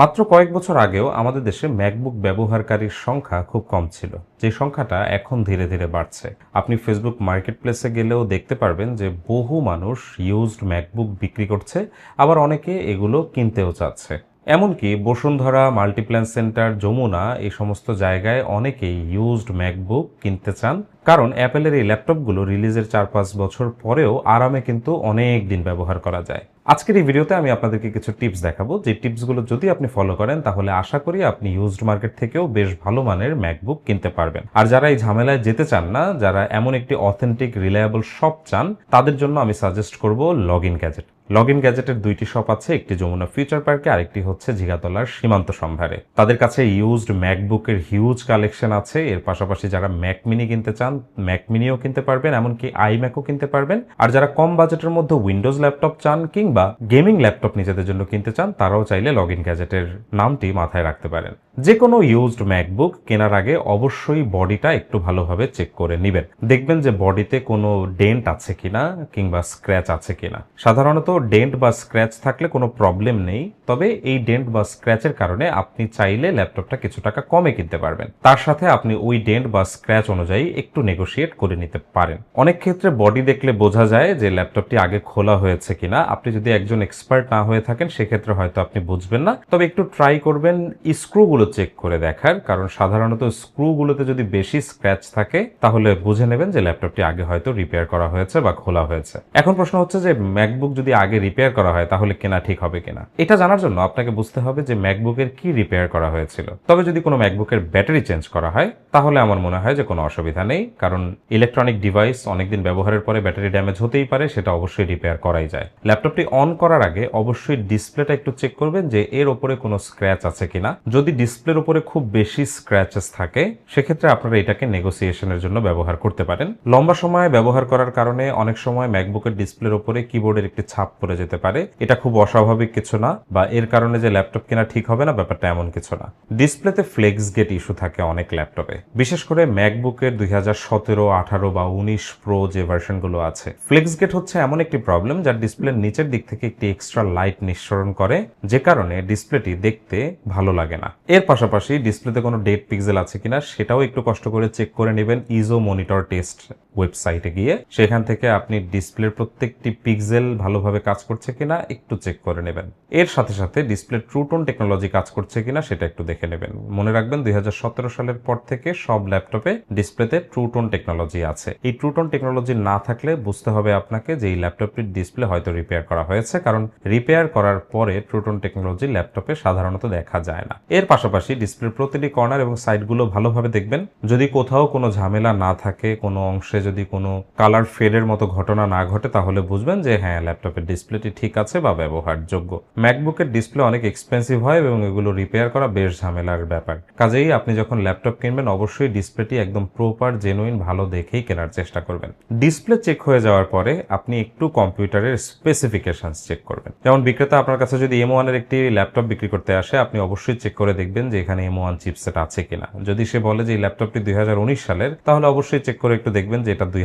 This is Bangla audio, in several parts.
মাত্র কয়েক বছর আগেও আমাদের দেশে ম্যাকবুক ব্যবহারকারীর সংখ্যা খুব কম ছিল। যে সংখ্যাটা এখন ধীরে ধীরে বাড়ছে। আপনি ফেসবুক মার্কেট প্লেসে গেলেও দেখতে পারবেন যে বহু মানুষ ইউজড ম্যাকবুক বিক্রি করছে, আবার অনেকে এগুলো কিনতেও চাচ্ছে। এমনকি বসুন্ধরা মাল্টিপ্ল্যান সেন্টার যমুনা এই সমস্ত জায়গায় অনেকেই ইউজড ম্যাকবুক কিনতে চান। কারণ অ্যাপেলের এই ল্যাপটপগুলো রিলিজের চার পাঁচ বছর পরেও আরামে কিন্তু অনেক দিন ব্যবহার করা যায়। আজকের এই ভিডিওতে আমি আপনাদেরকে কিছু টিপস দেখাবো। যে টিপসগুলো যদি আপনি ফলো করেন, তাহলে আশা করি আপনি ইউজড মার্কেট থেকেও বেশ ভালো মানের ম্যাকবুক কিনতে পারবেন। আর যারা এই ঝামেলায় যেতে চান না, যারা এমন একটি অথেন্টিক রিলায়েবল শপ চান, তাদের জন্য আমি সাজেস্ট করব log in gadget log in গ্যাজেটের দুইটি শপ আছে, একটি যমুনা ফিউচার পার্কে, আরেকটি হচ্ছে জিগাতলার সীমান্ত সম্ভারে। তাদের কাছে ইউজড ম্যাকবুকের হিউজ কালেকশন আছে। এর পাশাপাশি যারা ম্যাক মিনি কিনতে চান ম্যাক মিনিও কিনতে পারবেন, এমনকি আইম্যাকও কিনতে পারবেন। আর যারা কম বাজেটের মধ্যে উইন্ডোজ ল্যাপটপ চান কিংবা গেমিং ল্যাপটপ নিজেদের জন্য কিনতে চান, তারাও চাইলে লগ ইন গ্যাজেটের নামটি মাথায় রাখতে পারেন। যে কোনো ইউজড ম্যাকবুক কেনার আগে অবশ্যই বডিটা একটু ভালোভাবে চেক করে নেবেন। দেখবেন যে বডিতে কোনো ডেন্ট আছে কিনা কিংবা স্ক্র্যাচ আছে কিনা। সাধারণত ডেন্ট বা স্ক্র্যাচ থাকলে কোনো প্রবলেম নেই, তবে এই ডেন্ট বা স্ক্র্যাচের কারণে আপনি চাইলে ল্যাপটপটা কিছু টাকা কমে কিনতে পারবেন। তার সাথে আপনি ওই ডেন্ট বা স্ক্র্যাচ অনুযায়ী একটু নেগোশিয়েট করে নিতে পারেন। অনেক ক্ষেত্রে বডি দেখলে বোঝা যায় যে ল্যাপটপটি আগে খোলা হয়েছে কিনা। আপনি যদি একজন এক্সপার্ট না হয়ে থাকেন, সেক্ষেত্রে হয়তো আপনি বুঝবেন না। তবে একটু ট্রাই করবেন স্ক্রুগুলো চেক করে দেখার, কারণ সাধারণত স্ক্রুগুলোতে যদি বেশি স্ক্র্যাচ থাকে, তাহলে বুঝে নেবেন যে ল্যাপটপটি আগে হয়তো রিপেয়ার করা হয়েছে বা খোলা হয়েছে। এখন প্রশ্ন হচ্ছে যে ম্যাকবুক যদি আগে রিপেয়ার করা হয়, তাহলে কেনা ঠিক হবে কিনা? এটা জানার জন্য আপনাকে বুঝতে হবে যে ম্যাকবুকের কি রিপেয়ার করা হয়েছিল। তবে যদি কোনো ম্যাকবুকের ব্যাটারি চেঞ্জ করা হয়, তাহলে আমার মনে হয় যে কোনো অসুবিধা নেই, কারণ ইলেকট্রনিক ডিভাইস অনেকদিন ব্যবহারের পরে ব্যাটারি ড্যামেজ হতেই পারে, সেটা অবশ্যই রিপেয়ার করাই যায়। ল্যাপটপটি অন করার আগে অবশ্যই ডিসপ্লেটা একটু চেক করবেন যে এর ওপরে কোনো স্ক্র্যাচ আছে কিনা। যদি ডিসপ্লের উপরে খুব বেশি স্ক্র্যাচেস থাকে, সেক্ষেত্রে আপনারা এটাকে নেগোসিয়েশনের জন্য ব্যবহার করতে পারেন। লম্বা সময় ব্যবহার করার কারণে অনেক সময় ম্যাকবুকের ডিসপ্লের উপরে কিবোর্ডের একটি ছাপ পড়ে যেতে পারে। এটা খুব অস্বাভাবিক কিছু না, বা এর কারণে যে ল্যাপটপ কেনা ঠিক হবে না, ব্যাপারটা এমন কিছু না। ডিসপ্লেতে ফ্লেক্স গেট ইস্যু থাকে অনেক ল্যাপটপে বিশেষ করে ম্যাকবুকের দুই হাজার সতেরো, আঠারো বা উনিশ প্রো যে ভার্সনগুলো আছে ফ্লেক্স গেট হচ্ছে এমন একটি প্রবলেম যার ডিসপ্লের নিচের দিক থেকে একটি এক্সট্রা লাইট নিঃসরণ করে, যে কারণে ডিসপ্লেটি দেখতে ভালো লাগে না। এর পাশাপাশি ডিসপ্লেতে কোনো ডেট পিক্সেল আছে কিনা সেটাও একটু কষ্ট করে চেক করে নেবেন ইজো মনিটর টেস্ট ওয়েবসাইটে গিয়ে সেখান থেকে আপনি ডিসপ্লের প্রত্যেকটি পিক্সেল ভালোভাবে কাজ করছে কিনা একটু চেক করে নেবেন। এর সাথে সাথে ডিসপ্লে ট্রুটোন টেকনোলজি কাজ করছে কিনা সেটা একটু দেখে নেবেন। মনে রাখবেন দুই হাজার সতেরো সালের পর থেকে সব ল্যাপটপে ডিসপ্লেতে ট্রুটোন টেকনোলজি আছে। এই ট্রুটোন টেকনোলজি না থাকলে বুঝতে হবে আপনাকে যে এই ল্যাপটপটির ডিসপ্লে হয়তো রিপেয়ার করা হয়েছে, কারণ রিপেয়ার করার পরে ট্রুটোন টেকনোলজি ল্যাপটপে সাধারণত দেখা যায় না। এর পাশাপাশি ডিসপ্লের প্রতিটি কর্নার এবং সাইডগুলো ভালোভাবে দেখবেন। যদি কোথাও কোনো ঝামেলা না থাকে, কোনো অংশে যদি কোনো কালার ফেডের মতো ঘটনা না ঘটে, তাহলে বুঝবেন যে হ্যাঁ ল্যাপটপের ডিসপ্লেটি ঠিক আছে বা ব্যবহারযোগ্য। ম্যাকবুকের ডিসপ্লে অনেক এক্সপেন্সিভ হয় এবং এগুলো রিপেয়ার করা বেশ ঝামেলার ব্যাপার। কাজেই আপনি যখন ল্যাপটপ কিনবেন, অবশ্যই ডিসপ্লেটি একদম প্রপার জেনুইন ভালো দেখেই কেনার চেষ্টা করবেন। ডিসপ্লে চেক হয়ে যাওয়ার পরে আপনি একটু কম্পিউটারের স্পেসিফিকেশন চেক করবেন। যেমন বিক্রেতা আপনার কাছে যদি এম ওয়ানের একটি ল্যাপটপ বিক্রি করতে আসে, আপনি অবশ্যই চেক করে দেখবেন যে এখানে এম ওয়ান চিপসেট আছে কিনা। যদি সে বলে যে এই ল্যাপটপটি দুই হাজার উনিশ সালের, তাহলে অবশ্যই চেক করে একটু দেখবেন যে এটা দুই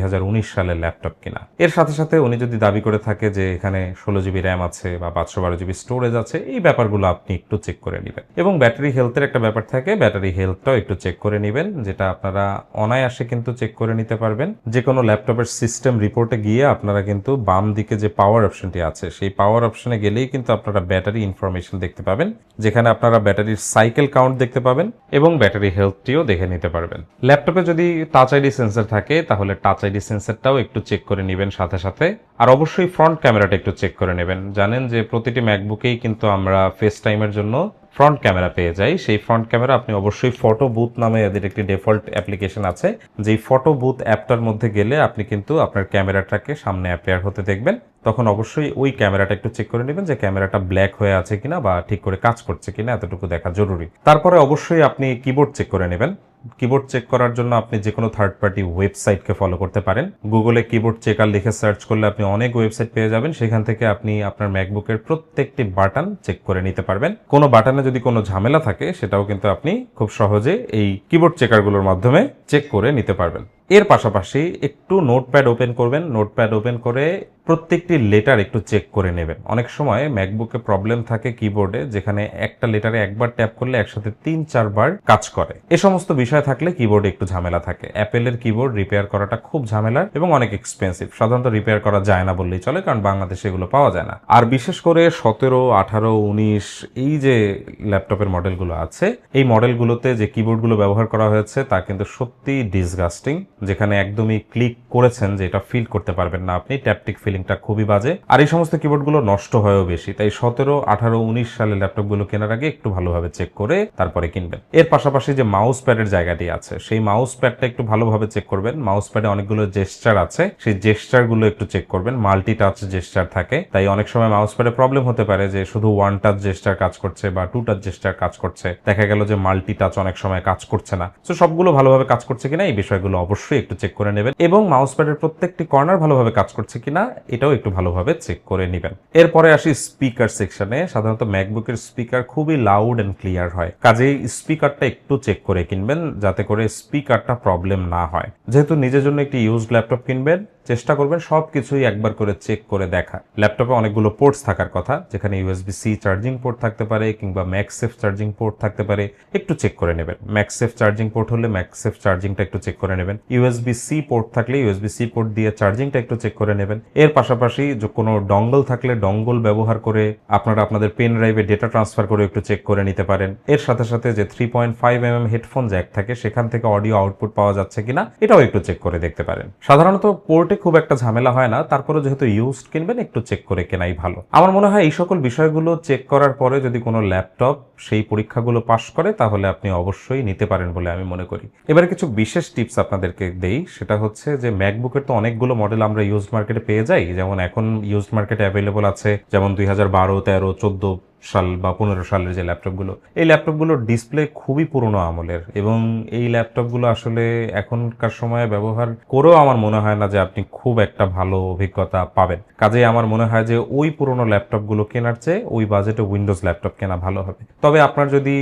সালের ল্যাপটপ কিনা। এর সাথে সাথে উনি যদি দাবি করে থাকে যে এখানে ষোলো জিবি র্যাম আছে বা পাঁচশো বারো জিবি স্টোরেজ আছে, এই ব্যাপারগুলো আপনি একটু চেক করে নেবেন। এবং ব্যাটারি হেলথের একটা ব্যাপার থাকে, ব্যাটারি হেলথটাও একটু চেক করে নেবেন, যেটা আপনারা অনায়াসে কিন্তু চেক করে নিতে পারবেন। যে কোনো ল্যাপটপের সিস্টেম রিপোর্টে গিয়ে আপনারা কিন্তু বাম দিকে যে পাওয়ার অপশনটি আছে, সেই পাওয়ার অপশনে গেলেই কিন্তু আপনারা ব্যাটারি ইনফরমেশন দেখতে পাবেন, যেখানে আপনারা ব্যাটারির সাইকেল কাউন্ট দেখতে পাবেন এবং ব্যাটারি হেলথটিও দেখে নিতে পারবেন। ল্যাপটপে যদি টাচ আইডি সেন্সার থাকে, তাহলে টাচ আইডি সেন্সরটাও একটু চেক করে নেবেন সাথে সাথে। আর অবশ্যই ফ্রন্ট ক্যামেরাটা একটু চেক করে নেবেন। জানেন যে প্রতিটি ম্যাকবুকেই কিন্তু আমরা ফেস টাইমের জন্য ফ্রন্ট ক্যামেরা পেয়ে যাই। সেই ফ্রন্ট ক্যামেরা আপনি অবশ্যই ফটো বুথ নামে এদের একটি ডিফল্ট অ্যাপ্লিকেশন আছে। যেই ফটো বুথ অ্যাপটার মধ্যে গেলে আপনি কিন্তু আপনার ক্যামেরাটাকে সামনে অ্যাপেয়ার হতে দেখবেন। তখন অবশ্যই ওই ক্যামেরাটা একটু চেক করে নেবেন যে ক্যামেরাটা ব্ল্যাক হয়ে আছে কিনা বা ঠিক করে কাজ করছে কিনা, এতটুকু দেখা জরুরি। তারপরে অবশ্যই আপনি কিবোর্ড চেক করে নেবেন। কিবোর্ড চেক করার জন্য আপনি যে কোনো থার্ড পার্টি ওয়েবসাইটকে ফলো করতে পারেন। গুগলে কিবোর্ড চেকার লিখে সার্চ করলে আপনি অনেক ওয়েবসাইট পেয়ে যাবেন। সেখান থেকে আপনি আপনার ম্যাকবুকের প্রত্যেকটি বাটন চেক করে নিতে পারবেন। কোনো বাটনে যদি কোনো ঝামেলা থাকে, সেটাও কিন্তু আপনি খুব সহজে এই কিবোর্ড চেকারগুলোর মাধ্যমে চেক করে নিতে পারবেন। এর পাশাপাশি একটু নোটপ্যাড ওপেন করবেন, নোটপ্যাড ওপেন করে প্রত্যেকটি লেটার একটু চেক করে নেবেন। অনেক সময় ম্যাকবুকে প্রবলেম থাকে কিবোর্ডে, যেখানে একটা লেটারে একবার ট্যাপ করলে একসাথে তিন, চারবার কাজ করে। এ সমস্ত বিষয় থাকলে কিবোর্ডে একটু ঝামেলা থাকে। অ্যাপেলের কিবোর্ড রিপেয়ার করাটা খুব ঝামেলার এবং অনেক এক্সপেন্সিভ সাধারণত রিপেয়ার করা যায় না বললেই চলে, কারণ বাংলাদেশে এগুলো পাওয়া যায় না। আর বিশেষ করে সতেরো, আঠারো, উনিশ, এই যে ল্যাপটপের মডেলগুলো আছে, এই মডেলগুলোতে যে কিবোর্ডগুলো ব্যবহার করা হয়েছে, তা কিন্তু সত্যি ডিসগাস্টিং যেখানে একদমই ক্লিক করেছেন যে এটা ফিল করতে পারবেন না আপনি ট্যাপটিক ফিলিংটা খুবই বাজে। আর এই সমস্ত কিবোর্ডগুলো নষ্ট হয়েও বেশি, তাই সতেরো, আঠারো, উনিশ সালের ল্যাপটপগুলো কেনার আগে একটু ভালোভাবে চেক করে তারপরে কিনবেন। এর পাশাপাশি যে মাউস প্যাডের জায়গাটি আছে, সেই মাউস প্যাডটা একটু ভালোভাবে চেক করবেন। মাউস প্যাডে অনেকগুলো জেস্টার আছে, সেই জেস্টারগুলো একটু চেক করবেন। মাল্টি টাচ জেস্টার থাকে, তাই অনেক সময় মাউস প্যাডে প্রবলেম হতে পারে যে শুধু ওয়ান টাচ জেস্টার কাজ করছে বা টু টাচ জেস্টার কাজ করছে। দেখা গেল যে মাল্টি টাচ অনেক সময় কাজ করছে না। তো সবগুলো ভালোভাবে কাজ করছে কিনা এই বিষয়গুলো অবশ্যই একটু চেক করে নেবেন এবং মাউস প্যাডের প্রত্যেকটি কর্নার ভালোভাবে কাজ করছে কিনা, এটাও একটু ভালোভাবে চেক করে নেবেন। এরপরে আসি স্পিকার সেকশনে সাধারণত ম্যাকবুকের স্পিকার খুবই লাউড অ্যান্ড ক্লিয়ার হয়। কাজেই স্পিকারটা একটু চেক করে কিনবেন, যাতে করে স্পিকারটা প্রবলেম না হয়। যেহেতু নিজের জন্য একটি ইউজ ল্যাপটপ কিনবেন চেষ্টা করবেন সব কিছুই একবার করে চেক করে দেখা। ল্যাপটপে অনেকগুলো পোর্টস থাকার কথা, যেখানে ইউএসবি সি চার্জিং পোর্ট থাকতে পারে কিংবা ম্যাক্সেফ চার্জিং পোর্ট থাকতে পারে, একটু চেক করে নেবেন। ম্যাক্সেফ চার্জিং পোর্ট হলে ম্যাক্সেফ চার্জিংটা একটু চেক করে নেবেন। ইউএসবি সি পোর্ট থাকলে ইউএসবি সি পোর্ট দিয়ে চার্জিংটা একটু চেক করে নেবেন। এর পাশাপাশি যে কোনো ডঙ্গল থাকলে ডঙ্গল ব্যবহার করে আপনারা আপনাদের পেন ড্রাইভে ডেটা ট্রান্সফার করে একটু চেক করে নিতে পারেন। এর সাথে সাথে যে three point five M M headphone jack থাকে, সেখান থেকে অডিও আউটপুট পাওয়া যাচ্ছে কিনা, এটাও একটু চেক করে দেখতে পারেন। সাধারণত পোর্টে খুব একটা ঝামেলা হয় না। তারপরে যেহেতু ইউজড কিনবেন, একটু চেক করে কেনাই ভালো। আমার মনে হয় এই সকল বিষয়গুলো চেক করার পরে যদি কোনো ল্যাপটপ সেই পরীক্ষাগুলো পাশ করে, তাহলে আপনি অবশ্যই নিতে পারেন বলে আমি মনে করি। এবারে কিছু বিশেষ টিপস আপনাদেরকে দেই। সেটা হচ্ছে যে ম্যাকবুকের তো অনেকগুলো মডেল আমরা ইউজড মার্কেটে পেয়ে যাই। যেমন এখন ইউজড মার্কেটে অ্যাভেলেবল আছে, যেমন দুই হাজার বারো, তেরো, চোদ্দ সাল বা পনেরো সালের যে ল্যাপটপগুলো, এই ল্যাপটপগুলোর ডিসপ্লে খুবই পুরনো আমলের এবং এই ল্যাপটপগুলো আসলে এখনকার সময়ে ব্যবহার করেও আমার মনে হয় না যে আপনি খুব একটা ভালো অভিজ্ঞতা পাবেন। কাজেই আমার মনে হয় যে ওই পুরনো ল্যাপটপগুলো কেনার চেয়ে ওই বাজেটে উইন্ডোজ ল্যাপটপ কেনা ভালো হবে। তবে আপনার যদি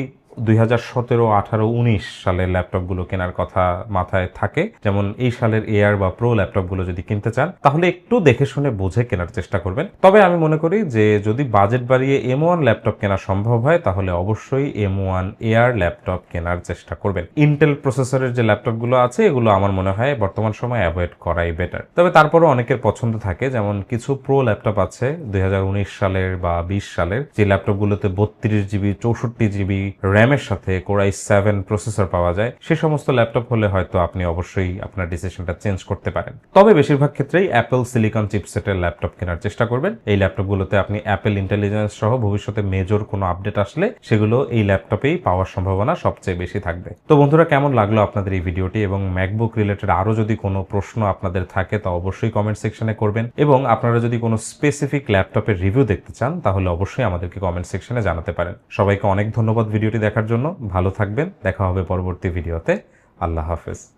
দুই হাজার সতেরো আঠারো উনিশ সালের ল্যাপটপগুলো কেনার কথা মাথায় থাকে। যেমন এই সালের এয়ার বা প্রো ল্যাপটপগুলো যদি কিনতে চান, তাহলে একটু দেখে শুনে বুঝে কেনার চেষ্টা করবেন। তবে আমি মনে করি যে, যদি বাজেট বাড়িয়ে এম ওয়ান ল্যাপটপ কেনা সম্ভব হয়, তাহলে অবশ্যই এম ওয়ান এয়ার ল্যাপটপ কেনার চেষ্টা করবেন। ইন্টেল প্রসেসরের যে ল্যাপটপগুলো আছে, এগুলো আমার মনে হয় বর্তমান সময় অ্যাভয়েড করাই বেটার তবে তারপরও অনেকের পছন্দ থাকে, যেমন কিছু প্রো ল্যাপটপ আছে দুই হাজার উনিশ সালের বা বিশ সালের, যে ল্যাপটপগুলোতে বত্রিশ জিবি, চৌষট্টি জিবি র্যামের সাথে কোরাই সেভেন প্রসেসর পাওয়া যায়। সে সমস্ত ল্যাপটপ হলে হয়তো আপনি অবশ্যই আপনার ডিসিশনটা চেঞ্জ করতে পারেন। তবে বেশিরভাগ ক্ষেত্রেই অ্যাপেল সিলিকন চিপসেটের ল্যাপটপ কেনার চেষ্টা করবেন। এই ল্যাপটপগুলোতে আপনি অ্যাপেল ইন্টেলিজেন্স সহ ভবিষ্যতে মেজর কোনো আপডেট আসলে সেগুলো এই ল্যাপটপেই পাওয়ার সম্ভাবনা সবচেয়ে বেশি থাকবে। তো বন্ধুরা, কেমন লাগল আপনাদের এই ভিডিওটি? এবং ম্যাকবুক রিলেটেড আরও যদি কোনো প্রশ্ন আপনাদের থাকে, তা অবশ্যই কমেন্ট সেকশনে করবেন। এবং আপনারা যদি কোনো স্পেসিফিক ল্যাপটপের রিভিউ দেখতে চান, তাহলে অবশ্যই আমাদেরকে কমেন্ট সেকশনে জানাতে পারেন। সবাইকে অনেক ধন্যবাদ ভিডিওটি দেখার জন্য ভালো থাকবেন। দেখা হবে পরবর্তী ভিডিওতে। আল্লাহ হাফেজ।